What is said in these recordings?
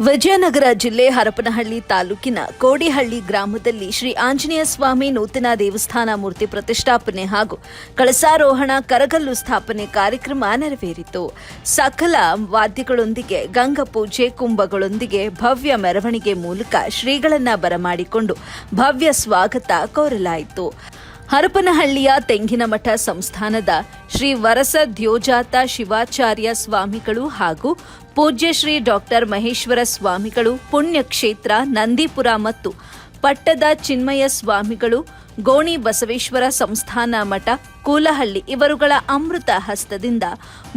ವಿಜಯನಗರ ಜಿಲ್ಲೆ ಹರಪನಹಳ್ಳಿ ತಾಲೂಕಿನ ಕೋಡಿಹಳ್ಳಿ ಗ್ರಾಮದಲ್ಲಿ ಶ್ರೀ ಆಂಜನೇಯ ಸ್ವಾಮಿ ನೂತನ ದೇವಸ್ಥಾನ ಮೂರ್ತಿ ಪ್ರತಿಷ್ಠಾಪನೆ ಹಾಗೂ ಕಳಸಾರೋಹಣ ಕರಗಲ್ಲು ಸ್ಥಾಪನೆ ಕಾರ್ಯಕ್ರಮ ನೆರವೇರಿತು. ಸಕಲ ವಾದ್ಯಗಳೊಂದಿಗೆ ಗಂಗಪೂಜೆ ಕುಂಭಗಳೊಂದಿಗೆ ಭವ್ಯ ಮೆರವಣಿಗೆ ಮೂಲಕ ಶ್ರೀಗಳನ್ನ ಬರಮಾಡಿಕೊಂಡು ಭವ್ಯ ಸ್ವಾಗತ ಕೋರಲಾಯಿತು. ಹರಪನಹಳ್ಳಿಯ ತೆಂಗಿನಮಠ ಸಂಸ್ಥಾನದ ಶ್ರೀ ವರಸ ದ್ಯೋಜಾತ ಶಿವಾಚಾರ್ಯ ಸ್ವಾಮಿಗಳು ಹಾಗೂ ಪೂಜ್ಯ ಶ್ರೀ ಡಾಕ್ಟರ್ ಮಹೇಶ್ವರ ಸ್ವಾಮಿಗಳು, ಪುಣ್ಯಕ್ಷೇತ್ರ ನಂದೀಪುರ ಮತ್ತು ಪಟ್ಟದ ಚಿನ್ಮಯ ಸ್ವಾಮಿಗಳು, ಗೋಣಿ ಬಸವೇಶ್ವರ ಸಂಸ್ಥಾನ ಮಠ ಕೂಲಹಳ್ಳಿ ಇವರುಗಳ ಅಮೃತ ಹಸ್ತದಿಂದ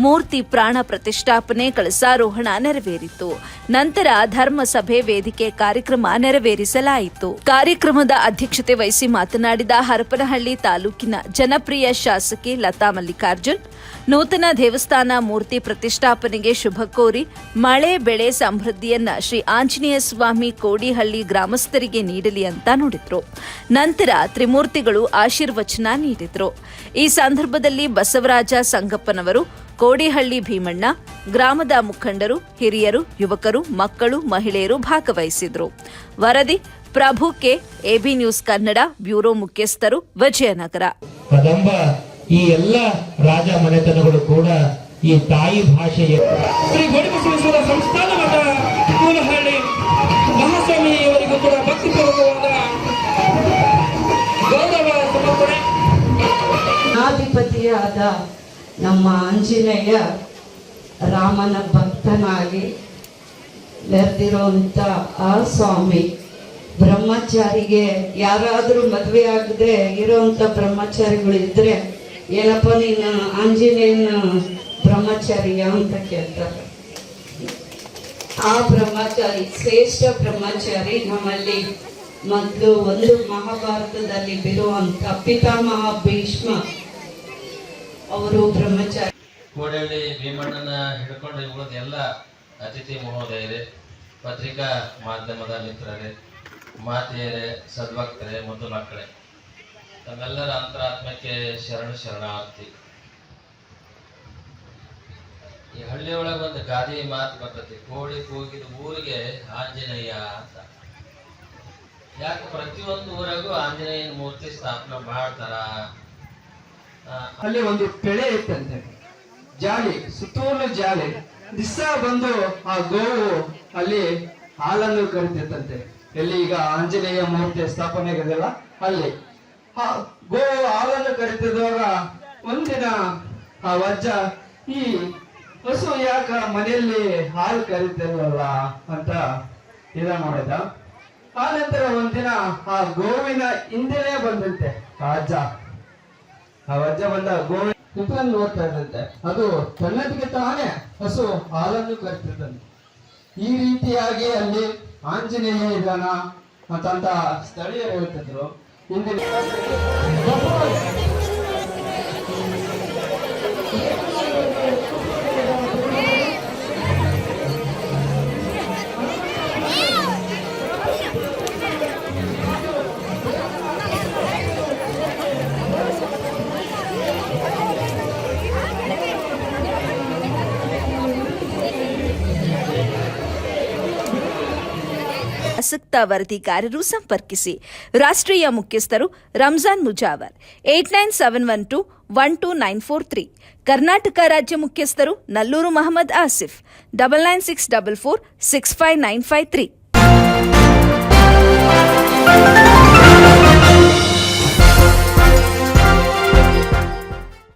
ಮೂರ್ತಿ ಪ್ರಾಣ ಪ್ರತಿಷ್ಠಾಪನೆ ಕಳಸಾರೋಹಣ ನೆರವೇರಿತು. ನಂತರ ಧರ್ಮಸಭೆ ವೇದಿಕೆ ಕಾರ್ಯಕ್ರಮ ನೆರವೇರಿಸಲಾಯಿತು. ಕಾರ್ಯಕ್ರಮದ ಅಧ್ಯಕ್ಷತೆ ವಹಿಸಿ ಮಾತನಾಡಿದ ಹರಪನಹಳ್ಳಿ ತಾಲೂಕಿನ ಜನಪ್ರಿಯ ಶಾಸಕಿ ಲತಾ ಮಲ್ಲಿಕಾರ್ಜುನ್, ನೂತನ ದೇವಸ್ಥಾನ ಮೂರ್ತಿ ಪ್ರತಿಷ್ಠಾಪನೆಗೆ ಶುಭ ಕೋರಿ ಮಳೆ ಬೆಳೆ ಸಮೃದ್ಧಿಯನ್ನ ಶ್ರೀ ಆಂಜನೇಯ ಸ್ವಾಮಿ ಕೋಡಿಹಳ್ಳಿ ಗ್ರಾಮಸ್ಥರಿಗೆ ನೀಡಲಿ ಅಂತ ನುಡಿದ್ರು. ನಂತರ ತ್ರಿಮೂರ್ತಿಗಳು ಆಶೀರ್ವಚನ ನೀಡಿದ್ರು. ಈ ಸಂದರ್ಭದಲ್ಲಿ ಬಸವರಾಜ ಸಂಗಪ್ಪನವರು ಕೋಡಿಹಳ್ಳಿ ಭೀಮಣ್ಣ ಗ್ರಾಮದ ಮುಖಂಡರು ಹಿರಿಯರು ಯುವಕರು ಮಕ್ಕಳು ಮಹಿಳೆಯರು ಭಾಗವಹಿಸಿದ್ರು. ವರದಿ Prabhu K AB news Kannada bureau ಮುಖ್ಯಸ್ಥರು ವಿಜಯನಗರ. ಕದಂಬ ಈ ಎಲ್ಲ ರಾಜ ಮನೆತನಗಳು ಕೂಡ ಈ ತಾಯಿ ಭಾಷೆಯ ಶ್ರೀ ಗೋಡಿಬಸವೇಶ್ವರ ಸಂಸ್ಥಾನ ಮಠ ಕೂಲಹಳ್ಳಿ ಮಹಾಸ್ವಾಮಿ ಅವರಿಗೂ ಕೂಡ ನಮ್ಮ ಆಂಜನೇಯ ರಾಮನ ಭಕ್ತನಾಗಿ ನೆರೆದಿರುವಂಥ ಆ ಸ್ವಾಮಿ, ಬ್ರಹ್ಮಚಾರಿಗೆ ಯಾರಾದರೂ ಮದುವೆ ಆಗದೆ ಇರೋವಂಥ ಬ್ರಹ್ಮಚಾರಿಗಳು ಇದ್ದರೆ ಏನಪ್ಪ ನೀನು ಆಂಜನೇಯನ ಬ್ರಹ್ಮಚಾರಿಯ ಅಂತ ಕೇಳ್ತಾರೆ. ಆ ಬ್ರಹ್ಮಚಾರಿ, ಶ್ರೇಷ್ಠ ಬ್ರಹ್ಮಚಾರಿ ನಮ್ಮಲ್ಲಿ ಮೊದಲು ಒಂದು ಮಹಾಭಾರತದಲ್ಲಿ ಬಿರುವಂಥ ಪಿತಾಮಹ ಭೀಷ್ಮ ಅವರು ಬ್ರಹ್ಮಚಾರಿ. ಕೋಡಳ್ಳಿ ಭೀಮಣ್ಣನ ಹಿಡ್ಕೊಂಡು ಉಳಿದ ಎಲ್ಲ ಅತಿಥಿ ಮಹೋದಯರೇ, ಪತ್ರಿಕಾ ಮಾಧ್ಯಮದ ಮಿತ್ರರೇ, ಮಾತೆಯರೇ, ಸದ್ಭಕ್ತರೇ ಮತ್ತು ಮಕ್ಕಳೇ, ತಮ್ಮೆಲ್ಲರ ಅಂತರಾತ್ಮಕ್ಕೆ ಶರಣ ಶರಣಾರ್ಥಿ. ಈ ಹಳ್ಳಿಯೊಳಗೆ ಒಂದು ಗಾದಿ ಮಾತು ಬರ್ತತಿ ಕೋಳಿ ಕೂಗಿದ ಊರಿಗೆ ಆಂಜನೇಯ ಅಂತ. ಯಾಕೆ ಪ್ರತಿಯೊಂದು ಊರಾಗೂ ಆಂಜನೇಯನ ಮೂರ್ತಿ ಸ್ಥಾಪನೆ ಮಾಡ್ತಾರ? ಅಲ್ಲಿ ಒಂದು ಕೆಳೆ ಇತ್ತಂತೆ ಜಾಲಿ ಸುತ್ತಲೂ ಜಾಲಿ. ದಿಸ ಬಂದು ಆ ಗೋವು ಅಲ್ಲಿ ಹಾಲನ್ನು ಕರಿತಿತ್ತಂತೆ ಎಲ್ಲಿ ಈಗ ಆಂಜನೇಯ ಮೂರ್ತಿ ಸ್ಥಾಪನೆ ಆಗಿದೆಯಲ್ಲ ಅಲ್ಲಿ. ಆ ಗೋವು ಹಾಲನ್ನು ಕರಿತಿದ್ದಾಗ ಒಂದಿನ ಆ ವಜ್ಜ, ಈ ಹಸು ಯಾಕ ಮನೆಯಲ್ಲಿ ಹಾಲು ಕರಿತಿಲ್ವಲ್ಲ ಅಂತ ಇದ ಮಾಡಿದ ಆ ನಂತರ ಒಂದಿನ ಆ ಗೋವಿನ ಹಿಂದೆನೇ ಬಂದಂತೆ ಅಜ್ಜ ಆ ವಜ್ರ ಬಂದ ಗೋವಿ ಕುತ್ಕೊಂಡು ನೋಡ್ತಾ ಇದ್ದಂತೆ. ಅದು ತನ್ನದಿಗೆ ತಾನೇ ಹಸು ಹಾಲನ್ನು ಕರಿತಿದ್ದಂತೆ ಈ ರೀತಿಯಾಗಿ ಅಲ್ಲಿ ಆಂಜನೇಯ ಇದ್ದಾನ ಅಂತಂತ ಸ್ಥಳೀಯರು ಹೇಳ್ತಿದ್ರು. ಇಂದಿನ ಆಸಕ್ತ ವರದಿಗಾರರು ಸಂಪರ್ಕಿಸಿ. ರಾಷ್ಟ್ರೀಯ ಮುಖ್ಯಸ್ಥರು Ramzan Mujawar, eight nine seven one two one two nine four three. Karnataka ರಾಜ್ಯ ಮುಖ್ಯಸ್ಥರು Nallur Mohammed Asif, double nine six double four six five nine five three.